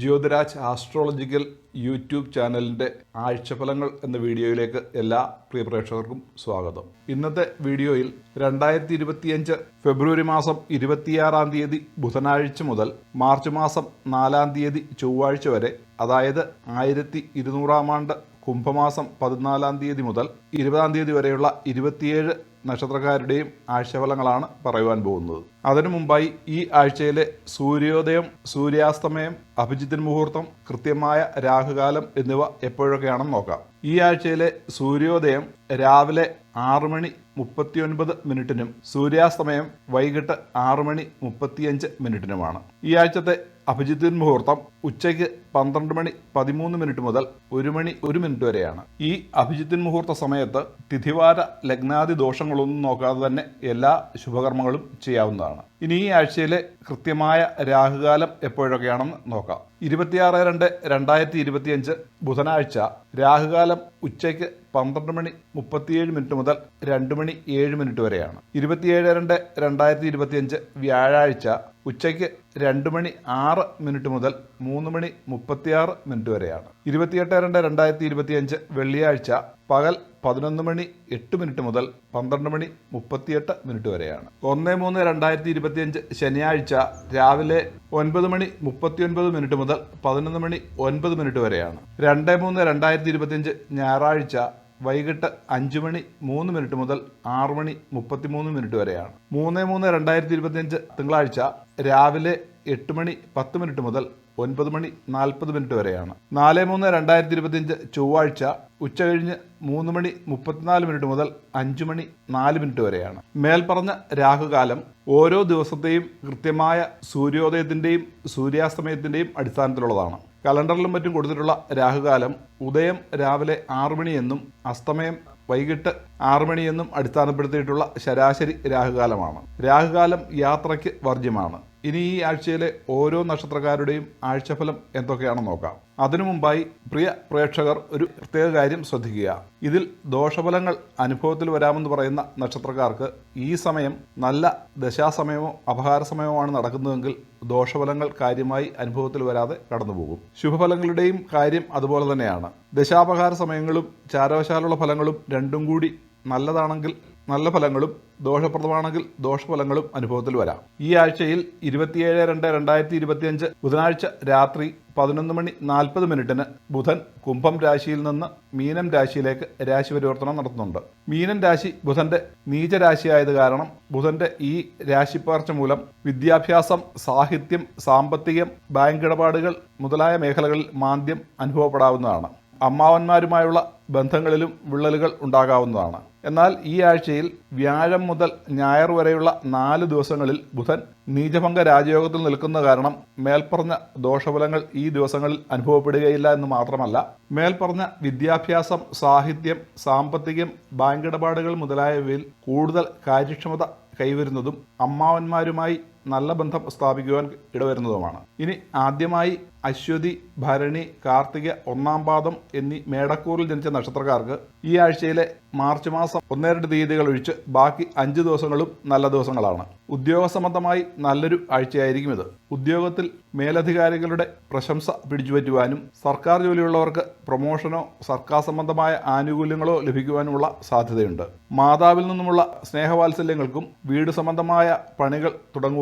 Jyothiraj astrological YouTube ചാനലിന്റെ ആഴ്ചഫലങ്ങൾ എന്ന വീഡിയോയിലേക്ക് എല്ലാ പ്രിയ പ്രേക്ഷകർക്കും സ്വാഗതം. ഇന്നത്തെ വീഡിയോയിൽ രണ്ടായിരത്തി ഇരുപത്തിയഞ്ച് ഫെബ്രുവരി മാസം ഇരുപത്തിയാറാം തീയതി ബുധനാഴ്ച മുതൽ മാർച്ച് മാസം നാലാം തീയതി ചൊവ്വാഴ്ച വരെ അതായത് ആയിരത്തി ഇരുന്നൂറാം ആണ്ട് കുംഭമാസം പതിനാലാം തീയതി മുതൽ ഇരുപതാം തീയതി വരെയുള്ള ഇരുപത്തിയേഴ് നക്ഷത്രക്കാരുടെയും ആഴ്ചഫലങ്ങളാണ് പറയുവാൻ പോകുന്നത്. അതിനു മുമ്പായി ഈ ആഴ്ചയിലെ സൂര്യോദയം സൂര്യാസ്തമയം അഭിജിത്തിൻ മുഹൂർത്തം കൃത്യമായ രാഹുകാലം എന്നിവ എപ്പോഴൊക്കെയാണെന്ന് നോക്കാം. ഈ ആഴ്ചയിലെ സൂര്യോദയം രാവിലെ ആറ് മണി മുപ്പത്തിയൊൻപത് മിനിറ്റിനും സൂര്യാസ്തമയം വൈകിട്ട് ആറ് മണി മുപ്പത്തിയഞ്ച് മിനിറ്റിനുമാണ്. ഈ ആഴ്ചത്തെ അഭിജിത്തിൻ മുഹൂർത്തം ഉച്ചയ്ക്ക് പന്ത്രണ്ട് മണി പതിമൂന്ന് മിനിറ്റ് മുതൽ ഒരു മണി ഒരു മിനിറ്റ് വരെയാണ്. ഈ അഭിജിത്തിൻ മുഹൂർത്ത സമയത്ത് തിഥിവാര ലഗ്നാദി ദോഷങ്ങളൊന്നും നോക്കാതെ തന്നെ എല്ലാ ശുഭകർമ്മങ്ങളും ചെയ്യാവുന്നതാണ്. ഇനി ഈ ആഴ്ചയിലെ കൃത്യമായ രാഹുകാലം എപ്പോഴൊക്കെയാണെന്ന് നോക്കാം. ഇരുപത്തിയാറ് രണ്ട് രണ്ടായിരത്തി ഇരുപത്തിയഞ്ച് ബുധനാഴ്ച രാഹുകാലം ഉച്ചയ്ക്ക് പന്ത്രണ്ട് മണി മുപ്പത്തിയേഴ് മിനിറ്റ് മുതൽ രണ്ട് മണി ഏഴ് മിനിറ്റ് വരെയാണ്. ഇരുപത്തിയേഴ് രണ്ട് രണ്ടായിരത്തി ഇരുപത്തിയഞ്ച് വ്യാഴാഴ്ച ഉച്ചയ്ക്ക് രണ്ട് മണി ആറ് മിനിറ്റ് മുതൽ മൂന്ന് മണി മുപ്പത്തിയാറ് മിനിറ്റ് വരെയാണ്. ഇരുപത്തിയെട്ട് രണ്ട് രണ്ടായിരത്തി ഇരുപത്തിയഞ്ച് വെള്ളിയാഴ്ച പകൽ പതിനൊന്ന് മണി എട്ട് മിനിറ്റ് മുതൽ പന്ത്രണ്ട് മണി മുപ്പത്തിയെട്ട് മിനിറ്റ് വരെയാണ്. ഒന്ന് മൂന്ന് രണ്ടായിരത്തി ഇരുപത്തിയഞ്ച് ശനിയാഴ്ച രാവിലെ ഒൻപത് മണി മുപ്പത്തിയൊൻപത് മിനിറ്റ് മുതൽ പതിനൊന്ന് മണി ഒൻപത് മിനിറ്റ് വരെയാണ്. രണ്ട് മൂന്ന് രണ്ടായിരത്തി ഇരുപത്തിയഞ്ച് ഞായറാഴ്ച വൈകിട്ട് അഞ്ച് മണി മൂന്ന് മിനിറ്റ് മുതൽ ആറ് മണി മുപ്പത്തിമൂന്ന് മിനിറ്റ് വരെയാണ്. മൂന്ന് മൂന്ന് രണ്ടായിരത്തി ഇരുപത്തിയഞ്ച് തിങ്കളാഴ്ച രാവിലെ എട്ട് മണി പത്ത് മിനിറ്റ് മുതൽ ഒൻപത് മണി നാൽപ്പത് മിനിറ്റ് വരെയാണ്. നാല് മൂന്ന് രണ്ടായിരത്തി ഇരുപത്തിയഞ്ച് ചൊവ്വാഴ്ച ഉച്ച കഴിഞ്ഞ് മൂന്ന് മണി മുപ്പത്തിനാല് മിനിറ്റ് മുതൽ അഞ്ച് മണി നാല് മിനിറ്റ് വരെയാണ്. മേൽപ്പറഞ്ഞ രാഹുകാലം ഓരോ ദിവസത്തെയും കൃത്യമായ സൂര്യോദയത്തിന്റെയും സൂര്യാസ്തമയത്തിന്റെയും അടിസ്ഥാനത്തിലുള്ളതാണ്. കലണ്ടറിലും മറ്റും കൊടുത്തിട്ടുള്ള രാഹുകാലം ഉദയം രാവിലെ ആറു മണിയെന്നും അസ്തമയം വൈകിട്ട് ആറു മണിയെന്നും അടിസ്ഥാനപ്പെടുത്തിയിട്ടുള്ള ശരാശരി രാഹുകാലമാണ്. രാഹുകാലം യാത്രയ്ക്ക് വർജ്യമാണ്. ഇനി ഈ ആഴ്ചയിലെ ഓരോ നക്ഷത്രക്കാരുടെയും ആഴ്ചഫലം എന്തൊക്കെയാണെന്ന് നോക്കാം. അതിനു മുമ്പായി പ്രിയ പ്രേക്ഷകർ ഒരു പ്രത്യേക കാര്യം ശ്രദ്ധിക്കുക. ഇതിൽ ദോഷഫലങ്ങൾ അനുഭവത്തിൽ വരാമെന്ന് പറയുന്ന നക്ഷത്രക്കാർക്ക് ഈ സമയം നല്ല ദശാസമയമോ അപഹാര സമയമോ ആണ് നടക്കുന്നതെങ്കിൽ ദോഷഫലങ്ങൾ കാര്യമായി അനുഭവത്തിൽ വരാതെ കടന്നുപോകും. ശുഭഫലങ്ങളുടെയും കാര്യം അതുപോലെ തന്നെയാണ്. ദശാപഹാര സമയങ്ങളും ചാരവശാലുള്ള ഫലങ്ങളും രണ്ടും കൂടി നല്ലതാണെങ്കിൽ നല്ല ഫലങ്ങളും ദോഷപ്രദമാണെങ്കിൽ ദോഷഫലങ്ങളും അനുഭവത്തിൽ വരാം. ഈ ആഴ്ചയിൽ ഇരുപത്തിയേഴ് രണ്ട് രണ്ടായിരത്തി ഇരുപത്തിയഞ്ച് ബുധനാഴ്ച രാത്രി പതിനൊന്ന് മണി നാൽപ്പത് മിനിറ്റിന് ബുധൻ കുംഭം രാശിയിൽ നിന്ന് മീനം രാശിയിലേക്ക് രാശി പരിവർത്തനം നടത്തുന്നുണ്ട്. മീനം രാശി ബുധന്റെ നീചരാശിയായത് കാരണം ബുധന്റെ ഈ രാശിപ്പാർച്ച മൂലം വിദ്യാഭ്യാസം സാഹിത്യം സാമ്പത്തികം ബാങ്ക് ഇടപാടുകൾ മുതലായ മേഖലകളിൽ മാന്ദ്യം അനുഭവപ്പെടാവുന്നതാണ്. അമ്മാവന്മാരുമായുള്ള ബന്ധങ്ങളിലും വിള്ളലുകൾ ഉണ്ടാകാവുന്നതാണ്. എന്നാൽ ഈ ആഴ്ചയിൽ വ്യാഴം മുതൽ ഞായർ വരെയുള്ള നാല് ദിവസങ്ങളിൽ ബുധൻ നീചഭംഗ രാജയോഗത്തിൽ നിൽക്കുന്ന കാരണം മേൽപ്പറഞ്ഞ ദോഷഫലങ്ങൾ ഈ ദിവസങ്ങളിൽ അനുഭവപ്പെടുകയില്ല എന്ന് മാത്രമല്ല മേൽപ്പറഞ്ഞ വിദ്യാഭ്യാസം സാഹിത്യം സാമ്പത്തികം ബാങ്ക് ഇടപാടുകൾ മുതലായവയിൽ കൂടുതൽ കാര്യക്ഷമത കൈവരുന്നതും അമ്മാവന്മാരുമായി നല്ല ബന്ധം സ്ഥാപിക്കുവാൻ ഇടവരുന്നതുമാണ്. ഇനി ആദ്യമായി അശ്വതി ഭരണി കാർത്തിക ഒന്നാം പാദം എന്നീ മേടക്കൂറിൽ ജനിച്ച നക്ഷത്രക്കാർക്ക് ഈ ആഴ്ചയിലെ മാർച്ച് മാസം ഒന്നേ രണ്ട് തീയതികൾ ഒഴിച്ച് ബാക്കി അഞ്ച് ദിവസങ്ങളും നല്ല ദിവസങ്ങളാണ്. ഉദ്യോഗ സംബന്ധമായി നല്ലൊരു ആഴ്ചയായിരിക്കും ഇത്. ഉദ്യോഗത്തിൽ മേലധികാരികളുടെ പ്രശംസ പിടിച്ചുപറ്റുവാനും സർക്കാർ ജോലിയുള്ളവർക്ക് പ്രൊമോഷനോ സർക്കാർ സംബന്ധമായ ആനുകൂല്യങ്ങളോ ലഭിക്കുവാനുമുള്ള സാധ്യതയുണ്ട്. മാതാവിൽ നിന്നുമുള്ള സ്നേഹവാത്സല്യങ്ങൾക്കും വീട് സംബന്ധമായ പണികൾ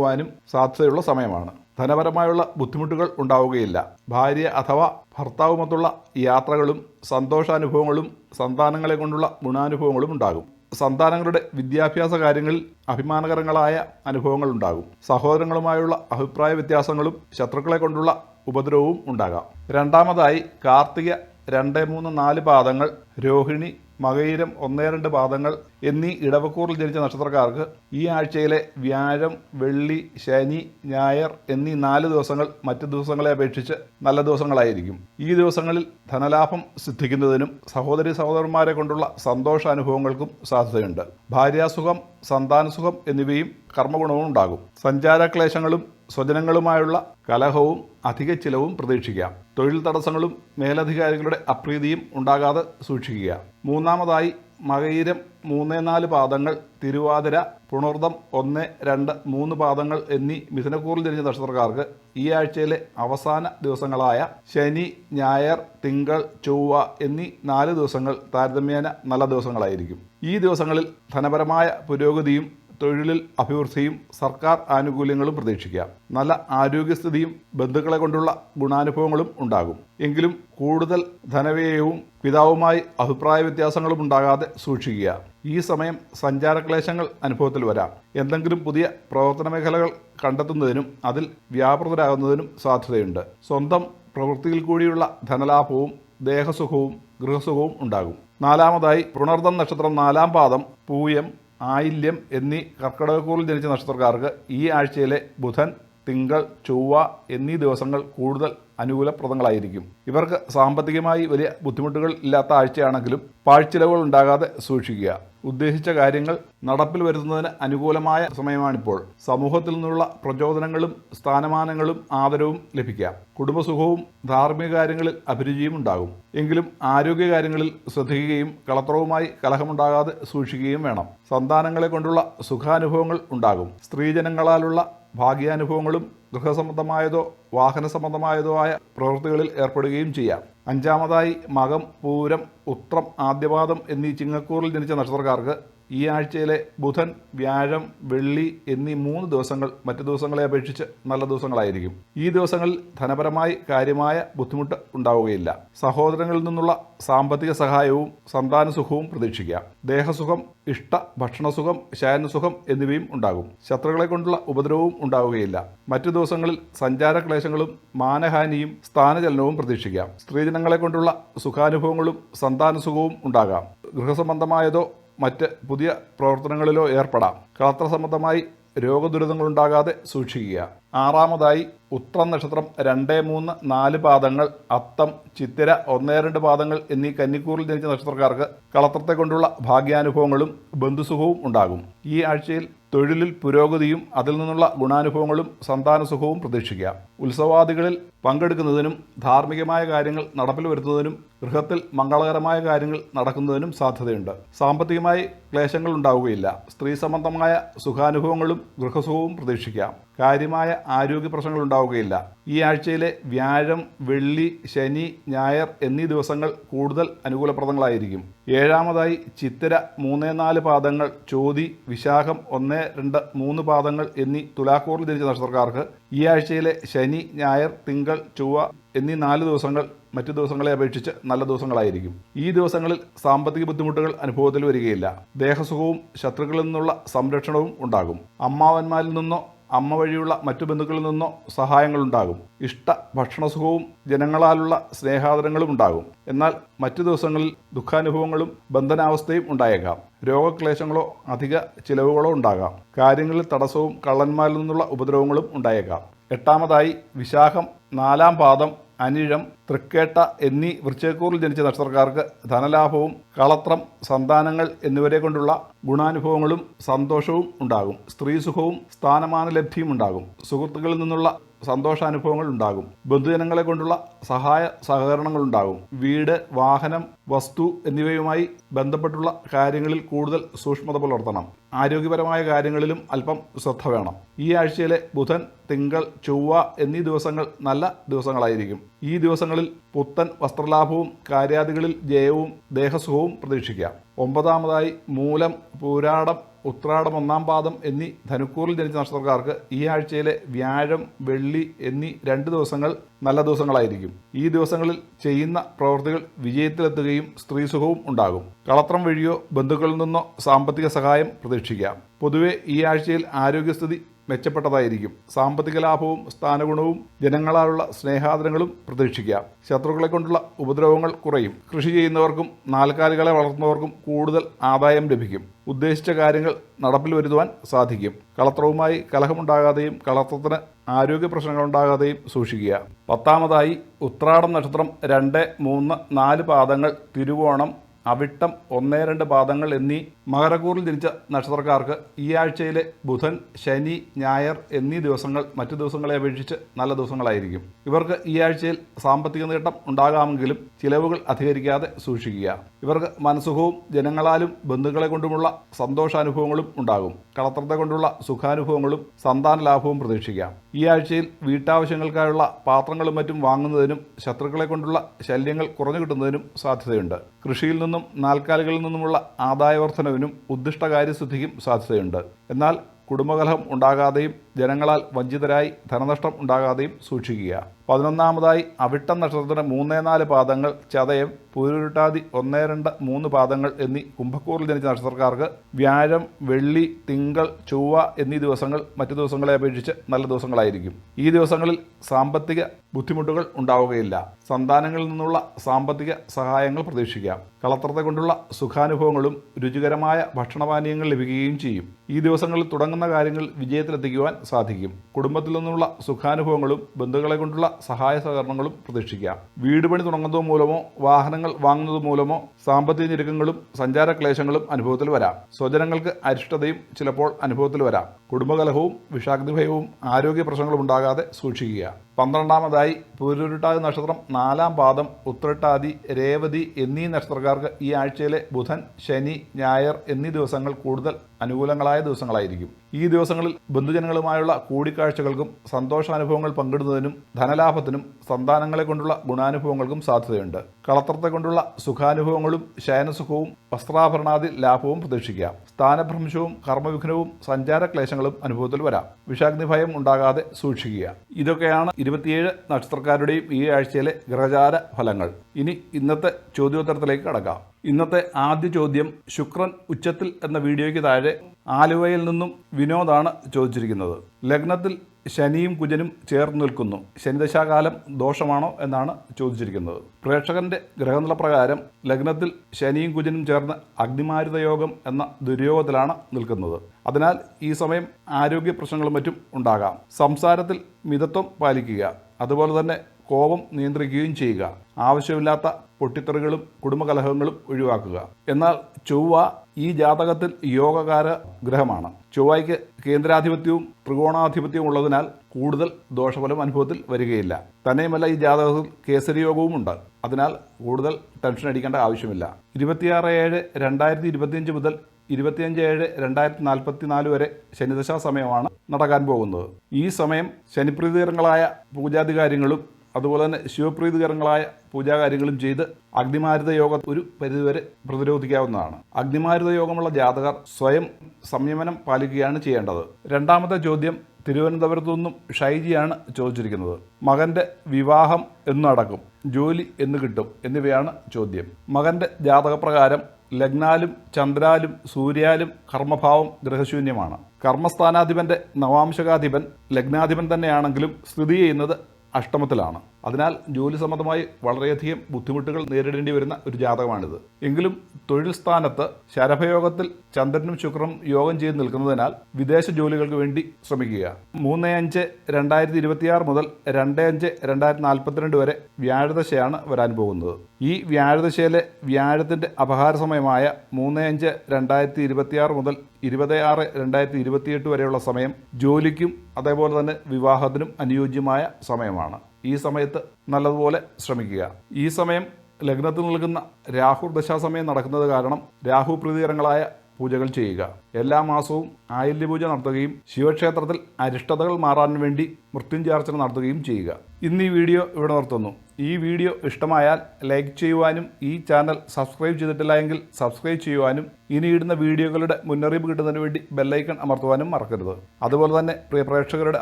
തുടങ്ങുവാനും സാധ്യതയുള്ള സമയമാണ്. ധനപരമായുള്ള ബുദ്ധിമുട്ടുകൾ ഉണ്ടാവുകയില്ല. ഭാര്യ അഥവാ ഭർത്താവുമൊത്തുള്ള യാത്രകളും സന്തോഷാനുഭവങ്ങളും സന്താനങ്ങളെ കൊണ്ടുള്ള ഗുണാനുഭവങ്ങളും ഉണ്ടാകും. സന്താനങ്ങളുടെ വിദ്യാഭ്യാസ കാര്യങ്ങളിൽ അഭിമാനകരങ്ങളായ അനുഭവങ്ങൾ ഉണ്ടാകും. സഹോദരങ്ങളുമായുള്ള അഭിപ്രായ വ്യത്യാസങ്ങളും ശത്രുക്കളെ കൊണ്ടുള്ള ഉപദ്രവവും ഉണ്ടാകാം. രണ്ടാമതായി കാർത്തിക രണ്ട് മൂന്ന് നാല് പാദങ്ങൾ രോഹിണി മകയിരം ഒന്നേ രണ്ട് പാദങ്ങൾ എന്നീ ഇടവക്കൂറിൽ ജനിച്ച നക്ഷത്രക്കാർക്ക് ഈ ആഴ്ചയിലെ വ്യാഴം വെള്ളി ശനി ഞായർ എന്നീ നാല് ദിവസങ്ങൾ മറ്റ് ദിവസങ്ങളെ അപേക്ഷിച്ച് നല്ല ദിവസങ്ങളായിരിക്കും. ഈ ദിവസങ്ങളിൽ ധനലാഭം സിദ്ധിക്കുന്നതിനും സഹോദരി സഹോദരന്മാരെ കൊണ്ടുള്ള സന്തോഷ അനുഭവങ്ങൾക്കും സാധ്യതയുണ്ട്. ഭാര്യാസുഖം സന്താനസുഖം എന്നിവയും കർമ്മഗുണവും ഉണ്ടാകും. സഞ്ചാരക്ലേശങ്ങളും സ്വജനങ്ങളുമായുള്ള കലഹവും അധിക ചിലവും പ്രതീക്ഷിക്കാം. തൊഴിൽ തടസ്സങ്ങളും മേലധികാരികളുടെ അപ്രീതിയും ഉണ്ടാകാതെ സൂക്ഷിക്കുക. മൂന്നാമതായി മകയിരം മൂന്ന് നാല് പാദങ്ങൾ തിരുവാതിര പുണർദം ഒന്ന് രണ്ട് മൂന്ന് പാദങ്ങൾ എന്നീ മിഥുനക്കൂറിൽ ജനിച്ച നക്ഷത്രക്കാർക്ക് ഈ ആഴ്ചയിലെ അവസാന ദിവസങ്ങളായ ശനി ഞായർ തിങ്കൾ ചൊവ്വ എന്നീ നാല് ദിവസങ്ങൾ താരതമ്യേന നല്ല ദിവസങ്ങളായിരിക്കും. ഈ ദിവസങ്ങളിൽ ധനപരമായ പുരോഗതിയും തൊഴിലിൽ അഭിവൃദ്ധിയും സർക്കാർ ആനുകൂല്യങ്ങളും പ്രതീക്ഷിക്കാം. നല്ല ആരോഗ്യസ്ഥിതിയും ബന്ധുക്കളെ കൊണ്ടുള്ള ഗുണാനുഭവങ്ങളും ഉണ്ടാകും. എങ്കിലും കൂടുതൽ ധനവ്യയവും പിതാവുമായി അഭിപ്രായ വ്യത്യാസങ്ങളും ഉണ്ടാകാതെ സൂക്ഷിക്കുക. ഈ സമയം സഞ്ചാരക്ലേശങ്ങൾ അനുഭവത്തിൽ വരാം. എന്തെങ്കിലും പുതിയ പ്രവർത്തന മേഖലകൾ കണ്ടെത്തുന്നതിനും അതിൽ വ്യാപൃതരാകുന്നതിനും സാധ്യതയുണ്ട്. സ്വന്തം പ്രവൃത്തിയിൽ കൂടിയുള്ള ധനലാഭവും ദേഹസുഖവും ഗൃഹസുഖവും ഉണ്ടാകും. നാലാമതായി പുണർദം നക്ഷത്രം നാലാം പാദം പൂയം ആയില്യം എന്നീ കർക്കിടകക്കൂറിൽ ജനിച്ച നക്ഷത്രക്കാർക്ക് ഈ ആഴ്ചയിലെ ബുധൻ തിങ്കൾ ചൊവ്വ എന്നീ ദിവസങ്ങൾ കൂടുതൽ അനുകൂലപ്രദങ്ങളായിരിക്കും. ഇവർക്ക് സാമ്പത്തികമായി വലിയ ബുദ്ധിമുട്ടുകൾ ഇല്ലാത്ത ആഴ്ചയാണെങ്കിലും പാഴ്ചിലവുകൾ ഉണ്ടാകാതെ സൂക്ഷിക്കുക. ഉദ്ദേശിച്ച കാര്യങ്ങൾ നടപ്പിൽ വരുത്തുന്നതിന് അനുകൂലമായ സമയമാണിപ്പോൾ. സമൂഹത്തിൽ നിന്നുള്ള പ്രചോദനങ്ങളും സ്ഥാനമാനങ്ങളും ആദരവും ലഭിക്കാം. കുടുംബസുഖവും ധാർമ്മിക കാര്യങ്ങളിൽ അഭിരുചിയും ഉണ്ടാകും. എങ്കിലും ആരോഗ്യകാര്യങ്ങളിൽ ശ്രദ്ധിക്കുകയും കളത്രവുമായി കലഹമുണ്ടാകാതെ സൂക്ഷിക്കുകയും വേണം. സന്താനങ്ങളെ കൊണ്ടുള്ള സുഖാനുഭവങ്ങൾ ഉണ്ടാകും. സ്ത്രീജനങ്ങളാലുള്ള ഭാഗ്യാനുഭവങ്ങളും ഗൃഹസംബന്ധമായതോ വാഹന സംബന്ധമായതോ ആയ പ്രവൃത്തികളിൽ ഏർപ്പെടുകയും ചെയ്യാം. അഞ്ചാമതായി മകം പൂരം ഉത്രം ആദ്യപാദം എന്നീ ചിങ്ങക്കൂറിൽ ജനിച്ച നക്ഷത്രക്കാർക്ക് ഈ ആഴ്ചയിലെ ബുധൻ വ്യാഴം വെള്ളി എന്നീ മൂന്ന് ദിവസങ്ങൾ മറ്റു ദിവസങ്ങളെ അപേക്ഷിച്ച് നല്ല ദിവസങ്ങളായിരിക്കും. ഈ ദിവസങ്ങളിൽ ധനപരമായി കാര്യമായ ബുദ്ധിമുട്ട് ഉണ്ടാവുകയില്ല. സഹോദരങ്ങളിൽ നിന്നുള്ള സാമ്പത്തിക സഹായവും സന്താനസുഖവും പ്രതീക്ഷിക്കാം ദേഹസുഖം ഇഷ്ട ഭക്ഷണസുഖം ശയനസുഖം എന്നിവയും ഉണ്ടാകും. ശത്രുക്കളെ കൊണ്ടുള്ള ഉപദ്രവവും ഉണ്ടാവുകയില്ല. മറ്റു ദിവസങ്ങളിൽ സഞ്ചാരക്ലേശങ്ങളും മാനഹാനിയും സ്ഥാനചലനവും പ്രതീക്ഷിക്കാം. സ്ത്രീജനങ്ങളെ കൊണ്ടുള്ള സുഖാനുഭവങ്ങളും സന്താനസുഖവും ഉണ്ടാകാം. ഗൃഹസംബന്ധമായതോ മറ്റ് പുതിയ പ്രവർത്തനങ്ങളിലോ ഏർപ്പെടാം. കളത്ര സംബന്ധമായി രോഗദുരിതങ്ങളുണ്ടാകാതെ സൂക്ഷിക്കുക. ആറാമതായി ഉത്ര നക്ഷത്രം രണ്ട് മൂന്ന് നാല് പാദങ്ങൾ അത്തം ചിത്തിര ഒന്നേ രണ്ട് പാദങ്ങൾ എന്നീ കന്നിക്കൂറിൽ ജനിച്ച നക്ഷത്രക്കാർക്ക് കളത്രത്തെ കൊണ്ടുള്ള ഭാഗ്യാനുഭവങ്ങളും ബന്ധുസുഖവും ഉണ്ടാകും. ഈ ആഴ്ചയിൽ തൊഴിലിൽ പുരോഗതിയും അതിൽ നിന്നുള്ള ഗുണാനുഭവങ്ങളും സന്താനസുഖവും പ്രതീക്ഷിക്കാം. ഉത്സവാദികളിൽ പങ്കെടുക്കുന്നതിനും ധാർമ്മികമായ കാര്യങ്ങൾ നടപ്പിൽ വരുത്തുന്നതിനും ഗൃഹത്തിൽ മംഗളകരമായ കാര്യങ്ങൾ നടക്കുന്നതിനും സാധ്യതയുണ്ട്. സാമ്പത്തികമായി ക്ലേശങ്ങൾ ഉണ്ടാവുകയില്ല. സ്ത്രീ സംബന്ധമായ സുഖാനുഭവങ്ങളും ഗൃഹസുഖവും പ്രതീക്ഷിക്കാം. കാര്യമായ ആരോഗ്യ പ്രശ്നങ്ങൾ ഉണ്ടാവുകയില്ല. ഈ ആഴ്ചയിലെ വ്യാഴം വെള്ളി ശനി ഞായർ എന്നീ ദിവസങ്ങൾ കൂടുതൽ അനുകൂലപ്രദങ്ങളായിരിക്കും. ഏഴാമതായി ചിത്തിര മൂന്ന് നാല് പാദങ്ങൾ ചോതി വിശാഖം ഒന്ന് രണ്ട് മൂന്ന് പാദങ്ങൾ എന്നീ തുലാക്കൂറിൽ ജനിച്ച നക്ഷത്രക്കാർക്ക് ഈ ആഴ്ചയിലെ ശനി ഞായർ തിങ്കൾ ചൊവ്വ എന്നീ നാല് ദിവസങ്ങൾ മറ്റു ദിവസങ്ങളെ അപേക്ഷിച്ച് നല്ല ദിവസങ്ങളായിരിക്കും. ഈ ദിവസങ്ങളിൽ സാമ്പത്തിക ബുദ്ധിമുട്ടുകൾ അനുഭവത്തിൽ വരികയില്ല. ദേഹസുഖവും ശത്രുക്കളിൽ നിന്നുള്ള സംരക്ഷണവും ഉണ്ടാകും. അമ്മാവന്മാരിൽ നിന്നോ അമ്മ വഴിയുള്ള മറ്റു ബന്ധുക്കളിൽ നിന്നോ സഹായങ്ങളുണ്ടാകും ഇഷ്ട ഭക്ഷണസുഖവും ജനങ്ങളാലുള്ള സ്നേഹാദരങ്ങളും ഉണ്ടാകും. എന്നാൽ മറ്റു ദിവസങ്ങളിൽ ദുഃഖാനുഭവങ്ങളും ബന്ധനാവസ്ഥയും ഉണ്ടായേക്കാം. രോഗക്ലേശങ്ങളോ അധിക ചിലവുകളോ ഉണ്ടാകാം. കാര്യങ്ങളിൽ തടസ്സവും കള്ളന്മാരിൽ നിന്നുള്ള ഉപദ്രവങ്ങളും ഉണ്ടായേക്കാം. എട്ടാമതായി വിശാഖം നാലാം പാദം അനിഴം തൃക്കേട്ട എന്നീ വൃക്ഷക്കൂറിൽ ജനിച്ച നക്ഷത്രക്കാർക്ക് ധനലാഭവും കളത്രം സന്താനങ്ങൾ എന്നിവരെ കൊണ്ടുള്ള ഗുണാനുഭവങ്ങളും സന്തോഷവും ഉണ്ടാകും. സ്ത്രീസുഖവും സ്ഥാനമാന ലബ്ധിയും ഉണ്ടാകും. സുഹൃത്തുക്കളിൽ നിന്നുള്ള സന്തോഷാനുഭവങ്ങൾ ഉണ്ടാകും ബന്ധുജനങ്ങളെ കൊണ്ടുള്ള സഹായ സഹകരണങ്ങൾ ഉണ്ടാകും വീട് വാഹനം വസ്തു എന്നിവയുമായി ബന്ധപ്പെട്ടുള്ള കാര്യങ്ങളിൽ കൂടുതൽ സൂക്ഷ്മത പുലർത്തണം. ആരോഗ്യപരമായ കാര്യങ്ങളിലും അല്പം ശ്രദ്ധ വേണം. ഈ ആഴ്ചയിലെ ബുധൻ തിങ്കൾ ചൊവ്വ എന്നീ ദിവസങ്ങൾ നല്ല ദിവസങ്ങളായിരിക്കും. ഈ ദിവസങ്ങളിൽ പുത്തൻ വസ്ത്രലാഭവും കാര്യാദികളിൽ ജയവും ദേഹസുഖവും പ്രതീക്ഷിക്കാം. ഒമ്പതാമതായി മൂലം പൂരാടം ഉത്രാടം ഒന്നാം പാദം എന്നീ ധനുക്കൂറിൽ ജനിച്ച നക്ഷത്രക്കാർക്ക് ഈ ആഴ്ചയിലെ വ്യാഴം വെള്ളി എന്നീ രണ്ട് ദിവസങ്ങൾ നല്ല ദിവസങ്ങളായിരിക്കും. ഈ ദിവസങ്ങളിൽ ചെയ്യുന്ന പ്രവൃത്തികൾ വിജയത്തിലെത്തുകയും സ്ത്രീസുഖവും ഉണ്ടാകും. കളത്രം വഴിയോ ബന്ധുക്കളിൽ നിന്നോ സാമ്പത്തിക സഹായം പ്രതീക്ഷിക്കാം. പൊതുവെ ഈ ആഴ്ചയിൽ ആരോഗ്യസ്ഥിതി മെച്ചപ്പെട്ടതായിരിക്കും. സാമ്പത്തിക ലാഭവും സ്ഥാനഗുണവും ജനങ്ങളാലുള്ള സ്നേഹാദരങ്ങളും പ്രതീക്ഷിക്കാം. ശത്രുക്കളെ കൊണ്ടുള്ള ഉപദ്രവങ്ങൾ കുറയും. കൃഷി ചെയ്യുന്നവർക്കും നാൽക്കാലികളെ വളർത്തുന്നവർക്കും കൂടുതൽ ആദായം ലഭിക്കും. ഉദ്ദേശിച്ച കാര്യങ്ങൾ നടപ്പിൽ വരുത്തുവാൻ സാധിക്കും. കളത്രവുമായി കലഹമുണ്ടാകാതെയും കളത്രത്തിന് ആരോഗ്യ പ്രശ്നങ്ങളുണ്ടാകാതെയും സൂക്ഷിക്കുക. പത്താമതായി ഉത്രാടം നക്ഷത്രം രണ്ട് മൂന്ന് നാല് പാദങ്ങൾ തിരുവോണം അവിട്ടം ഒന്നേ രണ്ട് പാദങ്ങൾ എന്നീ മകരക്കൂറിൽ ജനിച്ച നക്ഷത്രക്കാർക്ക് ഈ ആഴ്ചയിലെ ബുധൻ ശനി ഞായർ എന്നീ ദിവസങ്ങൾ മറ്റു ദിവസങ്ങളെ അപേക്ഷിച്ച് നല്ല ദിവസങ്ങളായിരിക്കും. ഇവർക്ക് ഈ ആഴ്ചയിൽ സാമ്പത്തിക നേട്ടം ഉണ്ടാകാമെങ്കിലും ചിലവുകൾ അധികരിക്കാതെ സൂക്ഷിക്കുക. ഇവർക്ക് മനസുഖവും ജനങ്ങളാലും ബന്ധുക്കളെ കൊണ്ടുമുള്ള സന്തോഷാനുഭവങ്ങളും ഉണ്ടാകും. കളത്രത്തെ കൊണ്ടുള്ള സുഖാനുഭവങ്ങളും സന്താന ലാഭവും പ്രതീക്ഷിക്കാം. ഈ ആഴ്ചയിൽ വീട്ടാവശ്യങ്ങൾക്കായുള്ള പാത്രങ്ങളും മറ്റും വാങ്ങുന്നതിനും ശത്രുക്കളെ കൊണ്ടുള്ള ശല്യങ്ങൾ കുറഞ്ഞു കിട്ടുന്നതിനും സാധ്യതയുണ്ട്. കൃഷിയിൽ നിന്നും നാൽക്കാലികളിൽ നിന്നുമുള്ള ആദായവർദ്ധനവിനും ഉദ്ദിഷ്ടകാര്യസിദ്ധിക്കും സാധ്യതയുണ്ട്. എന്നാൽ കുടുംബകലഹം ഉണ്ടാകാതെയും ജനങ്ങളാൽ വഞ്ചിതരായി ധനനഷ്ടം ഉണ്ടാകാതെയും സൂക്ഷിക്കുക. പതിനൊന്നാമതായി അവിട്ടം നക്ഷത്രത്തിന് മൂന്നേ നാല് പാദങ്ങൾ ചതയം പൂരുരുട്ടാതി ഒന്നേ രണ്ട് മൂന്ന് പാദങ്ങൾ എന്നീ കുംഭക്കൂറിൽ ജനിച്ച നക്ഷത്രക്കാർക്ക് വ്യാഴം വെള്ളി തിങ്കൾ ചൊവ്വ എന്നീ ദിവസങ്ങൾ മറ്റു ദിവസങ്ങളെ അപേക്ഷിച്ച് നല്ല ദിവസങ്ങളായിരിക്കും. ഈ ദിവസങ്ങളിൽ സാമ്പത്തിക ബുദ്ധിമുട്ടുകൾ ഉണ്ടാവുകയില്ല. സന്താനങ്ങളിൽ നിന്നുള്ള സാമ്പത്തിക സഹായങ്ങൾ പ്രതീക്ഷിക്കാം. കളത്രത്തെ കൊണ്ടുള്ള സുഖാനുഭവങ്ങളും രുചികരമായ ഭക്ഷണപാനീയങ്ങൾ ലഭിക്കുകയും ചെയ്യും. ഈ ദിവസങ്ങളിൽ തുടങ്ങുന്ന കാര്യങ്ങൾ വിജയത്തിലെത്തിക്കുവാൻ സാധിക്കും. കുടുംബത്തിൽ നിന്നുള്ള സുഖാനുഭവങ്ങളും ബന്ധുക്കളെ കൊണ്ടുള്ള സഹായ സഹകരണങ്ങളും പ്രതീക്ഷിക്കാം. വീട് പണി തുടങ്ങുന്നത് മൂലമോ വാഹനങ്ങൾ വാങ്ങുന്നത് മൂലമോ സാമ്പത്തിക ഞെരുക്കങ്ങളും സഞ്ചാര ക്ലേശങ്ങളും അനുഭവത്തിൽ വരാം. സ്വജനങ്ങൾക്ക് അരിഷ്ടതയും ചിലപ്പോൾ അനുഭവത്തിൽ വരാം. കുടുംബകലഹവും വിഷാഗ്നിഭയവും ആരോഗ്യ പ്രശ്നങ്ങളും ഉണ്ടാകാതെ സൂക്ഷിക്കുക. പന്ത്രണ്ടാമതായി പൂരുരുട്ടാതി നക്ഷത്രം നാലാം പാദം ഉത്രട്ടാതി രേവതി എന്നീ നക്ഷത്രക്കാർക്ക് ഈ ആഴ്ചയിലെ ബുധൻ ശനി ഞായർ എന്നീ ദിവസങ്ങൾ കൂടുതൽ അനുകൂലങ്ങളായ ദിവസങ്ങളായിരിക്കും. ഈ ദിവസങ്ങളിൽ ബന്ധുജനങ്ങളുമായുള്ള കൂടിക്കാഴ്ചകൾക്കും സന്തോഷാനുഭവങ്ങൾ പങ്കിടുന്നതിനും ധനലാഭത്തിനും സന്താനങ്ങളെ കൊണ്ടുള്ള ഗുണാനുഭവങ്ങൾക്കും സാധ്യതയുണ്ട്. കളത്രത്തെ കൊണ്ടുള്ള സുഖാനുഭവങ്ങളും ശയനസുഖവും വസ്ത്രാഭരണാദി ലാഭവും പ്രതീക്ഷിക്കാം. സ്ഥാനഭ്രംശവും കർമ്മവിഘ്നവും സഞ്ചാരക്ലേശങ്ങളും അനുഭവത്തിൽ വരാം. വിഷാഗ്നിഭയം ഉണ്ടാകാതെ സൂക്ഷിക്കുക. ഇതൊക്കെയാണ് ഇരുപത്തിയേഴ് നക്ഷത്രക്കാരുടെയും ഈ ആഴ്ചയിലെ ഗ്രഹചാര ഫലങ്ങൾ. ഇനി ഇന്നത്തെ ചോദ്യോത്തരത്തിലേക്ക് കടക്കാം. ഇന്നത്തെ ആദ്യ ചോദ്യം ശുക്രൻ ഉച്ചത്തിൽ എന്ന വീഡിയോയ്ക്ക് താഴെ ആലുവയിൽ നിന്നും വിനോദാണ് ചോദിച്ചിരിക്കുന്നത്. ലഗ്നത്തിൽ ശനിയും കുജനും ചേർന്ന് നിൽക്കുന്നു. ശനിദശാകാലം ദോഷമാണോ എന്നാണ് ചോദിച്ചിരിക്കുന്നത്. പ്രേക്ഷകന്റെ ഗ്രഹനില പ്രകാരം ലഗ്നത്തിൽ ശനിയും കുജനും ചേർന്ന് അഗ്നിമാരുത യോഗം എന്ന ദുര്യോഗത്തിലാണ് നിൽക്കുന്നത്. അതിനാൽ ഈ സമയം ആരോഗ്യ പ്രശ്നങ്ങളും മറ്റും ഉണ്ടാകാം. സംസാരത്തിൽ മിതത്വം പാലിക്കുക. അതുപോലെ തന്നെ കോപം നിയന്ത്രിക്കുകയും ചെയ്യുക. ആവശ്യമില്ലാത്ത പൊട്ടിത്തെറികളും കുടുംബകലഹങ്ങളും ഒഴിവാക്കുക. എന്നാൽ ചൊവ്വ ഈ ജാതകത്തിൽ യോഗകാര ഗ്രഹമാണ്. ചൊവ്വയ്ക്ക് കേന്ദ്രാധിപത്യവും ത്രികോണാധിപത്യവും ഉള്ളതിനാൽ കൂടുതൽ ദോഷഫലം അനുഭവത്തിൽ വരികയില്ല. തന്നെയുമല്ല ഈ ജാതകത്തിൽ കേസരി യോഗവും ഉണ്ട്. അതിനാൽ കൂടുതൽ ടെൻഷൻ അടിക്കേണ്ട ആവശ്യമില്ല. ഇരുപത്തിയാറ് ഏഴ് രണ്ടായിരത്തി ഇരുപത്തിയഞ്ച് മുതൽ ഇരുപത്തിയഞ്ച് ഏഴ് രണ്ടായിരത്തി നാൽപ്പത്തി നാല് വരെ ശനിദശാ സമയമാണ് നടക്കാൻ പോകുന്നത്. ഈ സമയം ശനിപ്രീതികരങ്ങളായ പൂജാധികാര്യങ്ങളും അതുപോലെ തന്നെ ശിവപ്രീതികരങ്ങളായ പൂജാകാര്യങ്ങളും ചെയ്ത് അഗ്നിമാരുത യോഗം ഒരു പരിധിവരെ പ്രതിരോധിക്കാവുന്നതാണ്. അഗ്നിമാരുത യോഗമുള്ള ജാതകർ സ്വയം സംയമനം പാലിക്കുകയാണ് ചെയ്യേണ്ടത്. രണ്ടാമത്തെ ചോദ്യം തിരുവനന്തപുരത്തു നിന്നും ഷൈജിയാണ് ചോദിച്ചിരിക്കുന്നത്. മകന്റെ വിവാഹം എന്ന് നടക്കും ജോലി എന്ന് കിട്ടും എന്നിവയാണ് ചോദ്യം. മകന്റെ ജാതകപ്രകാരം ലഗ്നാലും ചന്ദ്രാലും സൂര്യാലും കർമ്മഭാവം ഗ്രഹശൂന്യമാണ് കർമ്മസ്ഥാനാധിപന്റെ നവാംശകാധിപൻ ലഗ്നാധിപൻ തന്നെയാണെങ്കിലും സ്ഥിതി ചെയ്യുന്നത് അഷ്ടമത്തിലാണ്. അതിനാൽ ജോലി സംബന്ധമായി വളരെയധികം ബുദ്ധിമുട്ടുകൾ നേരിടേണ്ടി വരുന്ന ഒരു ജാതകമാണിത്. എങ്കിലും തൊഴിൽ സ്ഥാനത്ത് ശരഭയോഗത്തിൽ ചന്ദ്രനും ശുക്രനും യോഗം ചെയ്ത് നിൽക്കുന്നതിനാൽ വിദേശ ജോലികൾക്ക് വേണ്ടി ശ്രമിക്കുക. മൂന്ന് അഞ്ച് രണ്ടായിരത്തി ഇരുപത്തിയാറ് മുതൽ രണ്ട് അഞ്ച് രണ്ടായിരത്തി നാൽപ്പത്തിരണ്ട് വരെ വ്യാഴദശയാണ് വരാൻ പോകുന്നത്. ഈ വ്യാഴദശയിലെ വ്യാഴത്തിന്റെ അപഹാര സമയമായ മൂന്ന് അഞ്ച് രണ്ടായിരത്തി ഇരുപത്തിയാറ് മുതൽ ഇരുപത് ആറ് രണ്ടായിരത്തി ഇരുപത്തിയെട്ട് വരെയുള്ള സമയം ജോലിക്കും അതേപോലെ തന്നെ വിവാഹത്തിനും അനുയോജ്യമായ സമയമാണ്. ഈ സമയത്ത് നല്ലതുപോലെ ശ്രമിക്കുക. ഈ സമയം ലഗ്നത്തിൽ നിൽക്കുന്ന രാഹു ദശാസമയം നടക്കുന്നത് കാരണം രാഹു പ്രീതികരങ്ങളായ പൂജകൾ ചെയ്യുക. എല്ലാ മാസവും ആയില്യപൂജ നടത്തുകയും ശിവക്ഷേത്രത്തിൽ അരിഷ്ടതകൾ മാറാൻ വേണ്ടി മൃത്യുഞ്ചാർച്ചന നടത്തുകയും ചെയ്യുക. ഇന്ന് ഈ വീഡിയോ ഇവിടെ നിർത്തുന്നു. ഈ വീഡിയോ ഇഷ്ടമായാൽ ലൈക്ക് ചെയ്യുവാനും ഈ ചാനൽ സബ്സ്ക്രൈബ് ചെയ്തിട്ടില്ല എങ്കിൽ സബ്സ്ക്രൈബ് ചെയ്യുവാനും ഇനി ഇടുന്ന വീഡിയോകളുടെ മുന്നറിയിപ്പ് കിട്ടുന്നതിന് വേണ്ടി ബെല്ലൈക്കൺ അമർത്തുവാനും മറക്കരുത്. അതുപോലെ തന്നെ പ്രിയ പ്രേക്ഷകരുടെ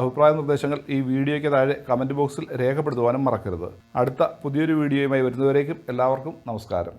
അഭിപ്രായ നിർദ്ദേശങ്ങൾ ഈ വീഡിയോയ്ക്ക് താഴെ കമന്റ് ബോക്സിൽ രേഖപ്പെടുത്തുവാനും മറക്കരുത്. അടുത്ത പുതിയൊരു വീഡിയോയുമായി വരുന്നവരേക്കും എല്ലാവർക്കും നമസ്കാരം.